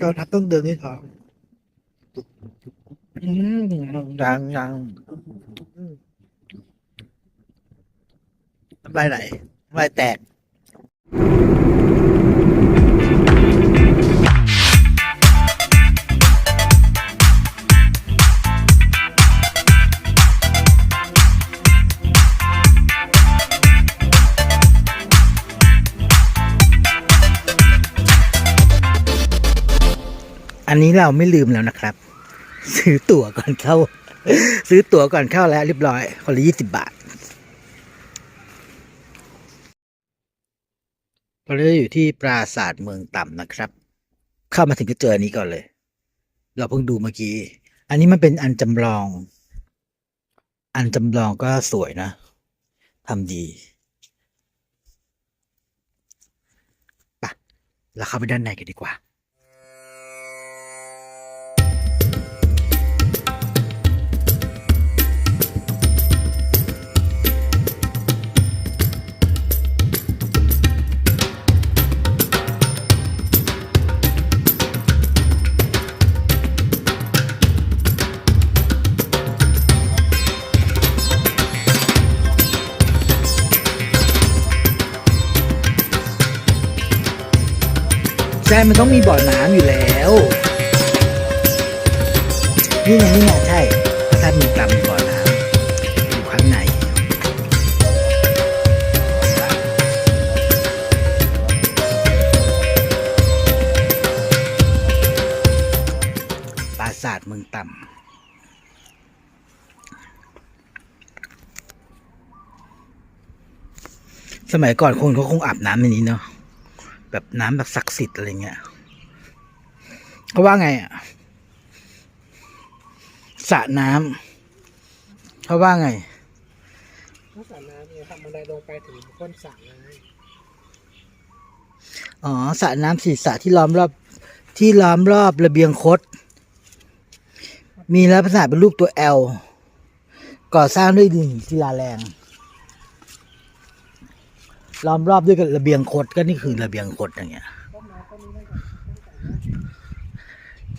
ก็ทับต้องเดินด้วยท้องอืมยังยังอืมน้ำลายไหลน้ำลายแตก นนี้เราไม่ลืมแล้วนะครับ ซื้อตั๋วก่อนเข้า ซื้อตั๋วก่อนเข้าแล้วเรียบร้อย คนละยี่สิบบาทเราได้อยู่ที่ปราสาทเมืองต่ำนะครับ เข้ามาถึงก็เจออันนี้ก่อนเลย เราเพิ่งดูเมื่อกี้ อันนี้มันเป็นอันจำลอง อันจำลองก็สวยนะทำดีไปะเราเข้าไปด้านในกันดีกว่า ช่มันต้องมีบ่อน้ำอยู่แล้วนี่ไงนี่ไงใช่พระธาตุมีกลำมีบ่อน้ำอยู่ข้างในปราสาทเมืองต่ำสมัยก่อนคนเขาคงอาบน้ำในนี้เนาะ แบบน้ำแบบศักดิ์สิทธิ์อะไรเงี้ยเขาว่าไงอะสระน้ำเขาว่าไงถ้าสระน้ำเนี่ยทำบันไดลงไปถึงก้นสระเลยอ๋อสระน้ำสีสระที่ล้อมรอบ ที่ล้อมรอบระเบียงคด มีลักษณะเป็นรูปตัวแอลก่อสร้างด้วยดินศิลาแรง ล้อมรอบด้วยกับระเบียงคดก็นี่คือระเบียงคดอย่างเงี้ยต้นไม้ต้นนี้ตั้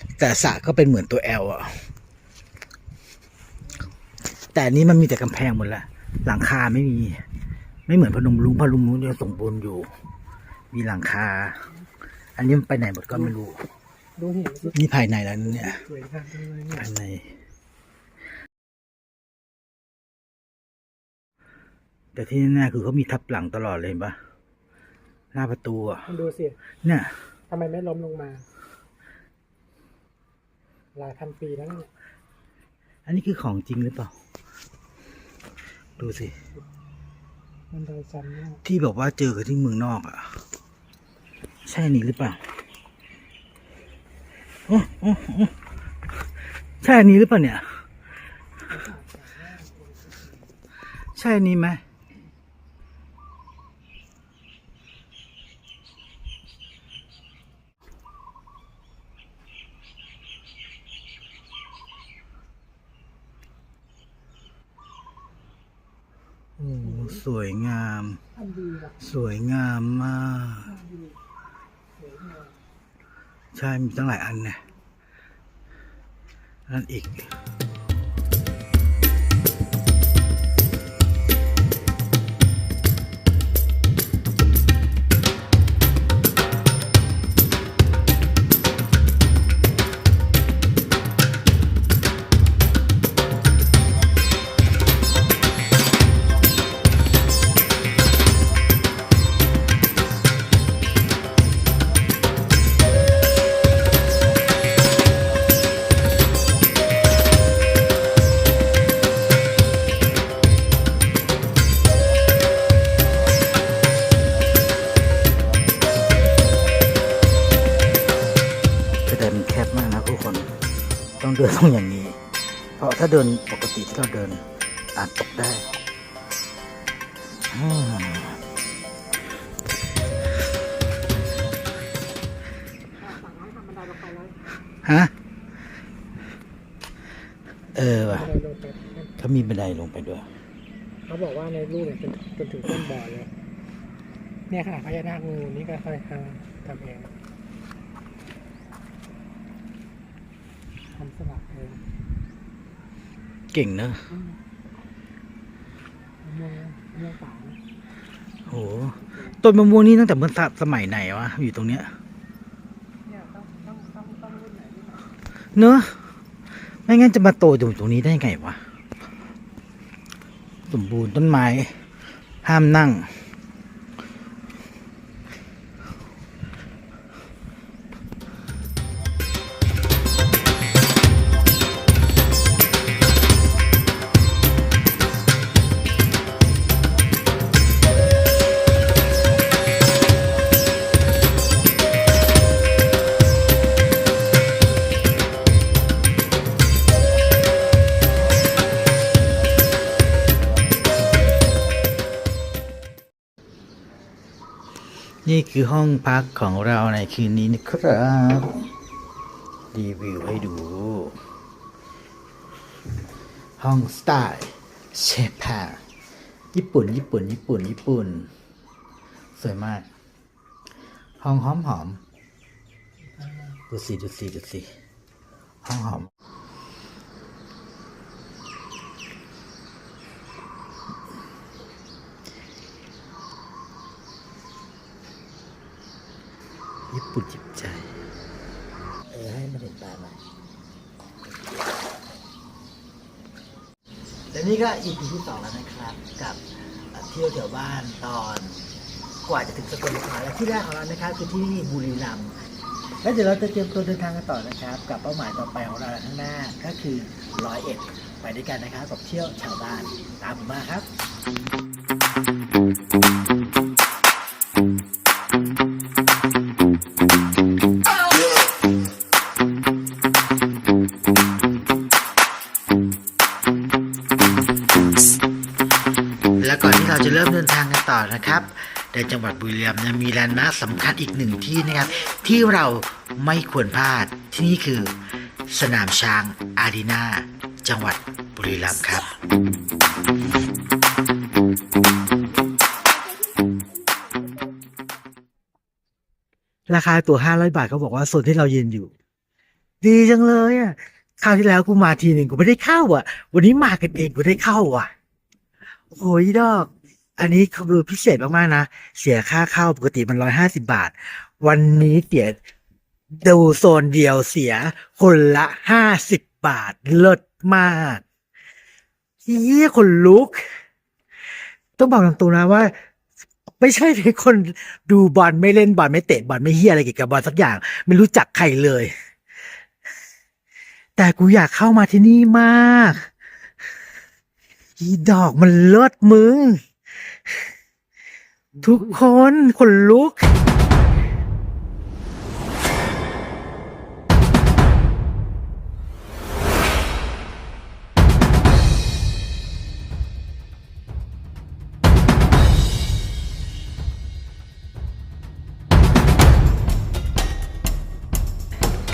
งแต่แต่สระก็เป็นเหมือนตัวแอลอะ แต่อันนี้มันมีแต่กำแพงหมดละหลังคาไม่มี ไม่เหมือนพนมรุ้งพนมรุ้งยังสมบูรณ์อยู่ มีหลังคา อันนี้มันไปไหนหมดก็ไม่รู้ดูหินสินี่ภายในแล้วเนี่ยสวยงามจังเลยเนี่ยภายใน แต่ที่แน่ๆคือเขามีทับหลังตลอดเลยเห็นปะหน้าประตูอะคุณดูสิเนี่ย ทำไมไม่ล้มลงมา หลายพันปีแล้วเนี่ยอันนี้คือของจริงหรือเปล่า ดูสิบันไดชั้นเนี่ยที่บอกว่าเจอกันที่เมืองนอกอะ ใช่อันนี้หรือเปล่าโอ้โอ้โอ้ใช่อันนี้หรือเปล่าเนี่ย ใช่อันนี้ไหมโอ้สวยงาม ทำดีนะ สวยงามมาก ใช่ มีตั้งหลายอันนะนั่นอีก เดินต้องอย่างนี้ เพราะถ้าเดินปกติที่เราเดินอาจตกได้ฮะ เออว่ะเขามีบันไดลงไปด้วย เขาบอกว่าในรูปเนี่ยจนถึงต้นบ่อเลย เนี่ยขนาดพญานาคงูนี่ก็ค่อยทำทำเอง เก่งเนอะอืมมะม่วงมะม่วงป่านะโหต้นมะม่วงนี่ตั้งแต่เมื่อสมัยไหนวะอยู่ตรงเนี้ยเนี่ยต้องต้องต้องต้องรุ่นไหนรุ่นไหนเนอะไม่งั้นจะมาโตอยู่ตรงนี้ได้ไงวะสมบูรณ์ต้นไม้ห้ามนั่ง นี่คือห้องพักของเราในคืนนี้นะครับ รีวิวให้ดู ห้องสไตล์เชพรญี่ปุ่น ญี่ปุ่น ญี่ปุ่น ญี่ปุ่น สวยมาก ห้องหอมหอมดูสิดูสิดูสิห้องหอม ญี่ปุ่นจิบใจ เออ ให้มันเห็นตาหน่อยและนี่ก็อีพีที่สองแล้วนะครับ กับเที่ยวแถวบ้านตอนกว่าจะถึงสกลนครและที่แรกของเรานะครับคือที่บุรีรัมย์แล้วเดี๋ยวเราจะเตรียมตัวเดินทางกันต่อนะครับ กับเป้าหมายต่อไปของเราข้างหน้าก็คือร้อยเอ็ดไปด้วยกันนะครับกับเที่ยวแถวบ้านตามผมมาครับ เราจะเริ่มเดินทางกันต่อนะครับในจังหวัดบุรีรัมย์มีแลนด์มาร์คสำคัญอีกหนึ่งที่นะครับ ที่เราไม่ควรพลาดที่นี่คือ สนามช้างอารีนาจังหวัดบุรีรัมย์ครับราคาตั๋วห้าร้อยบาทเขาบอกว่าโซนที่เรายืนอยู่ ดีจังเลยอะคราวที่แล้วกูมาทีหนึ่งกูไม่ได้เข้าอะ วันนี้มากันเองกูได้เข้าอะโอ้ยดอก อันนี้คือพิเศษมากๆนะ เสียค่าเข้าปกติมันร้อยห้าสิบาท วันนี้เสียดูโซนเดียวเสียคนละห้าสิบบาทเลิศมากเยี่ยคนลุก ต้องบอกตรงๆนะว่า ไม่ใช่เป็นคนดูบอลไม่เล่นบอลไม่เตะบอลไม่เฮียอะไรเกี่ยวกับบอลสักอย่าง ไม่รู้จักใครเลย แต่กูอยากเข้ามาที่นี่มาก อีดอกมันเลิศมึง ทุกคนคนลุก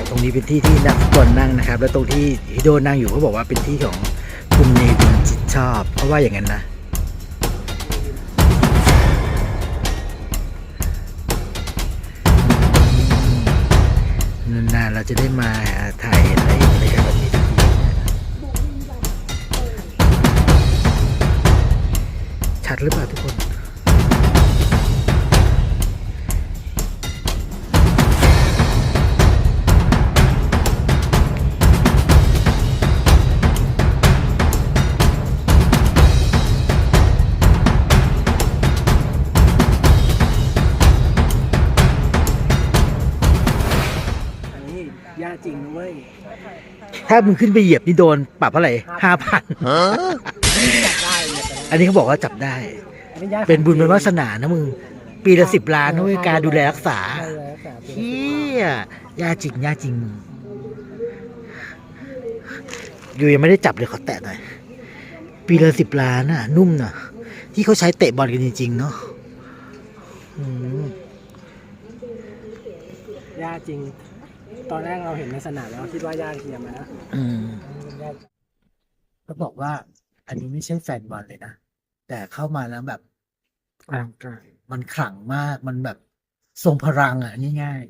ตรงนี้เป็นที่ที่นักฟุตบอลนั่งนะครับ แล้วตรงที่ฮิโดนั่งอยู่เขาบอกว่าเป็นที่ของคุณเนวินจิตชอบ เพราะว่าอย่างนั้นนะ จะได้มาถ่ายอะไรอะไรกันแบบนี้สักทีชัดหรือเปล่าทุกคน ถ้ามึงขึ้นไปเหยียบนี่โดนปรับเท่าไหร่ห้าพันจับได้เนี่ยแต่อันนี้เขาบอกว่าจับได้อันนี้ยากเป็นบุญเป็นวาสนานะมึง ปีละสิบล้านนะเว้ยการดูแลรักษาใช่แล้วแต่เป็นเฮียยาจริงยาจริงมึงอยู่ยังไม่ได้จับเลยขอแตะหน่อย ปีละสิบล้านน่ะ นุ่มน่ะ ที่เขาใช้เตะบอลกันจริงๆเนาะอืมยากจริง ตอนแรกเราเห็นในสนามแล้วคิดว่าญาติเทียมนะอืมก็บอกว่า อันนี้ไม่ใช่แฟนบอลเลยนะ แต่เข้ามาแล้วแบบ อ่าใช่มันขลังมาก มันแบบทรงพลังอะง่าย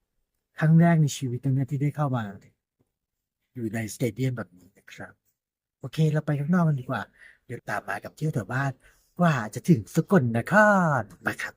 ๆ ครั้งแรกในชีวิตตรงนี้ที่ได้เข้ามา อยู่ในสเตเดียมแบบนี้นะครับ โอเค เราไปข้างนอกกันดีกว่า เดี๋ยวตามมากับเที่ยวแถวบ้านกว่าจะถึงสกลนครไปครับ